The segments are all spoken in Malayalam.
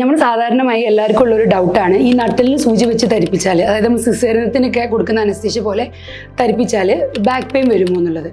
നമ്മൾ സാധാരണമായി എല്ലാവർക്കും ഉള്ള ഒരു ഡൗട്ടാണ് ഈ നട്ടലിന് സൂചി വെച്ച് തരിപ്പിച്ചാൽ അതായത് നമ്മൾ സിസേറിനത്തിനൊക്കെ കൊടുക്കുന്ന അനസ്തീഷ പോലെ തരിപ്പിച്ചാൽ ബാക്ക് പെയിൻ വരുമോ എന്നുള്ളത്.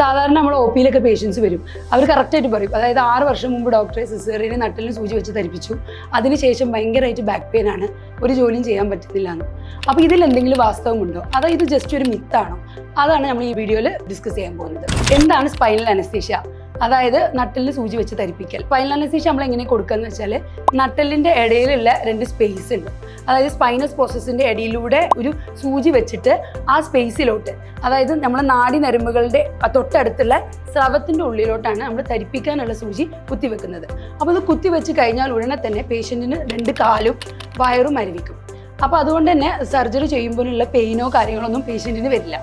സാധാരണ നമ്മൾ ഒ പിയിലൊക്കെ പേഷ്യൻസ് വരും. അവർ കറക്റ്റായിട്ട് പറയും. അതായത് ആറ് വർഷം മുമ്പ് ഡോക്ടറെ സിസേറിന് നട്ടലിന് സൂചി വെച്ച് തരിപ്പിച്ചു. അതിനുശേഷം ഭയങ്കരമായിട്ട് ബാക്ക് പെയിൻ ആണ്. ഒരു ജോലിയും ചെയ്യാൻ പറ്റുന്നില്ല എന്ന് അപ്പോൾ ഇതിൽ എന്തെങ്കിലും വാസ്തവമുണ്ടോ? അതോ ഇത് ജസ്റ്റ് ഒരു മിത്താണോ അതാണ് നമ്മൾ ഈ വീഡിയോയിൽ ഡിസ്കസ് ചെയ്യാൻ പോകുന്നത്. എന്താണ് സ്പൈനൽ അനസ്തീഷ്യ അതായത് നട്ടലിന് സൂചി വെച്ച് തരിപ്പിക്കൽ സ്പൈനൽ അനസ്തീഷ്യ നമ്മൾ എങ്ങനെ കൊടുക്കുക എന്ന് വെച്ചാൽ നട്ടലിന്റെ ഇടയിലുള്ള രണ്ട് സ്പേസ് ഉണ്ട്. അതായത് സ്പൈനസ് പ്രോസസ്സിന്റെ ഇടയിലൂടെ ഒരു സൂചി വെച്ചിട്ട് ആ സ്പേസിലോട്ട് അതായത് നമ്മുടെ നാടി നരമ്പുകളുടെ തൊട്ടടുത്തുള്ള സ്രവത്തിന്റെ ഉള്ളിലോട്ടാണ് നമ്മൾ തരിപ്പിക്കാനുള്ള സൂചി കുത്തിവെക്കുന്നത്. അപ്പോൾ അത് കുത്തിവെച്ച് കഴിഞ്ഞാൽ ഉടനെ തന്നെ പേഷ്യന്റിന് രണ്ട് കാലും വയറും മരവിക്കും അപ്പോൾ അതുകൊണ്ട് തന്നെ സർജറി ചെയ്യുമ്പോഴുള്ള പെയിനോ കാര്യങ്ങളൊന്നും പേഷ്യന്റിന് വരില്ല.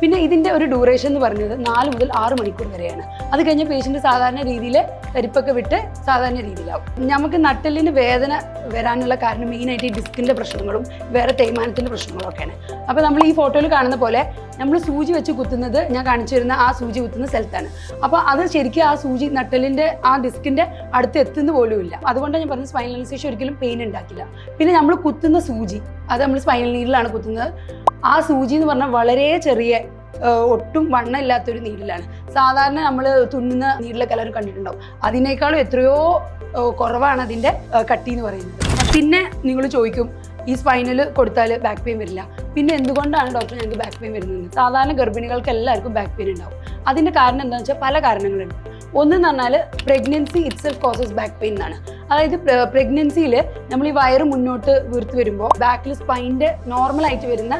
പിന്നെ ഇതിന്റെ ഒരു ഡ്യൂറേഷൻ എന്ന് പറഞ്ഞത് നാല് മുതൽ ആറ് മണിക്കൂർ വരെയാണ്. അത് കഴിഞ്ഞ പേഷ്യന്റ് സാധാരണ രീതിയിൽ കരിപ്പൊക്കെ വിട്ട് സാധാരണ രീതിയിലാവും. നമുക്ക് നട്ടലിന് വേദന വരാനുള്ള കാരണം മെയിനായിട്ട് ഈ ഡിസ്കിന്റെ പ്രശ്നങ്ങളും വേറെ തേയ്മാനത്തിന്റെ പ്രശ്നങ്ങളും ഒക്കെയാണ് അപ്പോൾ നമ്മൾ ഈ ഫോട്ടോയിൽ കാണുന്ന പോലെ നമ്മൾ സൂചി വെച്ച് കുത്തുന്നത് ഞാൻ കാണിച്ചു തരുന്ന ആ സൂചി കുത്തുന്ന സ്ഥലത്താണ്. അപ്പോൾ അത് ശരിക്കും ആ സൂചി നട്ടലിന്റെ ആ ഡിസ്കിന്റെ അടുത്ത് എത്തുന്ന പോലും ഇല്ല. അതുകൊണ്ടാണ് ഞാൻ പറഞ്ഞത് സ്പൈനൽ അനസ്തീഷ്യ ഒരിക്കലും പെയിൻ ഉണ്ടാക്കില്ല പിന്നെ നമ്മൾ കുത്തുന്ന സൂചി അത് നമ്മൾ സ്പൈനൽ നീഡിലാണ് കുത്തുന്നത്. ആ സൂചി എന്ന് പറഞ്ഞാൽ വളരെ ചെറിയ ഒട്ടും വണ്ണമില്ലാത്തൊരു നീഡിലാണ് സാധാരണ നമ്മൾ തുന്നുന്ന നീഡിലൊക്കെ എല്ലാവരും കണ്ടിട്ടുണ്ടാവും. അതിനേക്കാളും എത്രയോ കുറവാണ് അതിന്റെ കട്ടി എന്ന് പറയുന്നത്. പിന്നെ നിങ്ങൾ ചോദിക്കും ഈ സ്പൈനൽ കൊടുത്താൽ ബാക്ക് പെയിൻ വരില്ല. പിന്നെ എന്തുകൊണ്ടാണ് ഡോക്ടർ ഞങ്ങൾക്ക് ബാക്ക് പെയിൻ വരുന്നത്? സാധാരണ ഗർഭിണികൾക്ക് എല്ലാവർക്കും ബാക്ക് പെയിൻ ഉണ്ടാവും. അതിന്റെ കാരണം എന്താണെന്ന് വെച്ചാൽ പല കാരണങ്ങളുണ്ട്. ഒന്ന് എന്ന് പറഞ്ഞാൽ pregnancy itself causes back pain എന്നാണ്. അതായത് പ്രഗ്നൻസിയിൽ നമ്മൾ ഈ വയറ് മുന്നോട്ട് വീർത്ത് വരുമ്പോൾ ബാക്കിൽ സ്പൈന്റെ നോർമലായിട്ട് വരുന്ന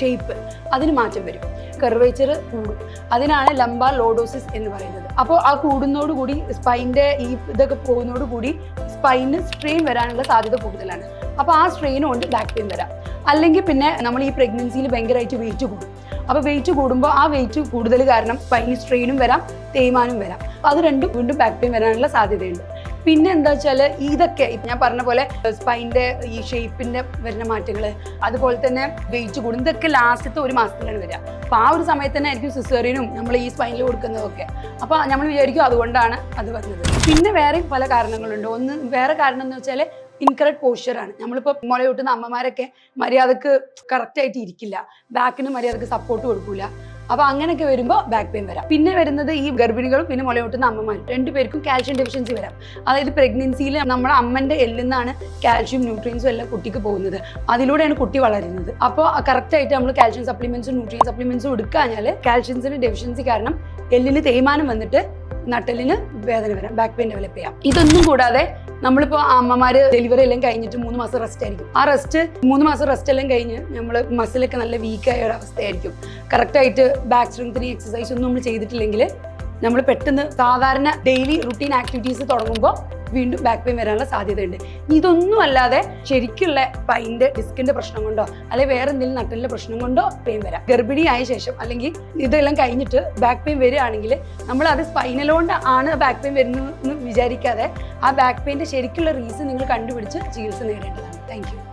ഷേപ്പ് അതിന് മാറ്റം വരും. കർവേച്ചർ കൂടും. അതിനാണ് ലംബാർ ലോഡോസിസ് എന്ന് പറയുന്നത്. അപ്പോൾ ആ കൂടുന്നതോടുകൂടി സ്പൈന്റെ ഈ ഇതൊക്കെ പോകുന്നതോടുകൂടി സ്പൈന് സ്ട്രെയിൻ വരാനുള്ള സാധ്യത കൂടുതലാണ്. അപ്പോൾ ആ സ്ട്രെയിൻ കൊണ്ട് ബാക്ക് പെയിൻ വരാം. അല്ലെങ്കിൽ പിന്നെ നമ്മൾ ഈ പ്രഗ്നൻസിയിൽ ഭയങ്കരമായിട്ട് വെയിറ്റ് കൂടും. അപ്പോൾ വെയിറ്റ് കൂടുമ്പോൾ ആ വെയിറ്റ് കൂടുതൽ കാരണം സ്പൈന് സ്ട്രെയിനും വരാം തേയ്മാനും വരാം. അപ്പോൾ അത് രണ്ടും വീണ്ടും ബാക്ക് പെയിൻ വരാനുള്ള സാധ്യതയുണ്ട്. പിന്നെ എന്താ വെച്ചാൽ ഇതൊക്കെ ഞാൻ പറഞ്ഞ പോലെ സ്പൈന്റെ ഈ ഷേപ്പിന്റെ വരുന്ന മാറ്റങ്ങൾ അതുപോലെ തന്നെ വെയിറ്റ് കൂടും ഇതൊക്കെ ലാസ്റ്റത്തെ ഒരു മാസത്തിലാണ് വരിക. അപ്പോൾ ആ ഒരു സമയത്ത് തന്നെ ആയിരിക്കും സിസേറിയനും നമ്മൾ ഈ സ്പൈനിൽ കൊടുക്കുന്നതൊക്കെ. അപ്പോൾ നമ്മൾ വിചാരിക്കും അതുകൊണ്ടാണ് അത് വന്നത് പിന്നെ വേറെ പല കാരണങ്ങളുണ്ട്. ഒന്ന് വേറെ കാരണം എന്ന് വെച്ചാൽ ഇൻകറക്റ്റ് പോസ്ചറാണ് നമ്മളിപ്പോൾ മുളയൂട്ടുന്ന അമ്മമാരൊക്കെ മര്യാദയ്ക്ക് കറക്റ്റായിട്ട് ഇരിക്കില്ല. ബാക്കിന് മര്യാദയ്ക്ക് സപ്പോർട്ട് കൊടുക്കൂല. അപ്പൊ അങ്ങനെയൊക്കെ വരുമ്പോൾ ബാക്ക് പെയിൻ വരാം. പിന്നെ വരുന്നത് ഈ ഗർഭിണികളും പിന്നെ മുലയൂട്ടുന്ന അമ്മമാരും രണ്ടുപേർക്കും കാൽഷ്യം ഡെഫിഷ്യൻസി വരാം. അതായത് പ്രഗ്നൻസിയിൽ നമ്മുടെ അമ്മന്റെ എല്ലിന്നാണ് കാൽഷ്യം ന്യൂട്രിയൻസും എല്ലാം കുട്ടിക്ക് പോകുന്നത്. അതിലൂടെയാണ് കുട്ടി വളരുന്നത്. അപ്പോൾ കറക്റ്റായിട്ട് നമ്മൾ കാൽഷ്യം സപ്ലിമെന്റ്സും ന്യൂട്രിയൻ സപ്ലിമെന്റ്സും എടുക്കാഞ്ഞാൽ കാൽഷ്യംസിന് ഡെഫിഷ്യൻസി കാരണം എല്ലിന് തേയ്മാനം വന്നിട്ട് നട്ടലിന് വേദന വരാം ബാക്ക് പെയിൻ ഡെവലപ്പ് ചെയ്യാം. ഇതൊന്നും കൂടാതെ നമ്മളിപ്പോ അമ്മമാര് ഡെലിവറി എല്ലാം കഴിഞ്ഞിട്ട് മൂന്ന് മാസം റെസ്റ്റ് ആയിരിക്കും. ആ റെസ്റ്റ് മൂന്ന് മാസം റെസ്റ്റ് എല്ലാം കഴിഞ്ഞ് നമ്മൾ മസിലൊക്കെ നല്ല വീക്കായ ഒരു അവസ്ഥയായിരിക്കും. കറക്റ്റായിട്ട് ബാക്ക് സ്ട്രെങ്തനിങ് എക്സസൈസ് ഒന്നും നമ്മൾ ചെയ്തിട്ടില്ലെങ്കിൽ നമ്മൾ പെട്ടെന്ന് സാധാരണ ഡെയിലി റുട്ടീൻ ആക്ടിവിറ്റീസ് തുടങ്ങുമ്പോൾ വീണ്ടും ബാക്ക് പെയിൻ വരാനുള്ള സാധ്യതയുണ്ട്. ഇതൊന്നും അല്ലാതെ ശരിക്കുള്ള പൈന്റെ ഡിസ്കിന്റെ പ്രശ്നം കൊണ്ടോ അല്ലെങ്കിൽ വേറെ എന്തെങ്കിലും നട്ടലിന്റെ പ്രശ്നം കൊണ്ടോ പെയിൻ വരാം. ഗർഭിണിയായ ശേഷം അല്ലെങ്കിൽ ഇതെല്ലാം കഴിഞ്ഞിട്ട് ബാക്ക് പെയിൻ വരികയാണെങ്കിൽ നമ്മൾ അത് സ്പൈനലോണ്ട് ആണ് ബാക്ക് പെയിൻ വരുന്നതെന്ന് വിചാരിക്കാതെ ആ ബാക്ക് പെയിന്റെ ശരിക്കുള്ള റീസൺ നിങ്ങൾ കണ്ടുപിടിച്ച് ചികിത്സ നേടേണ്ടതാണ്. താങ്ക്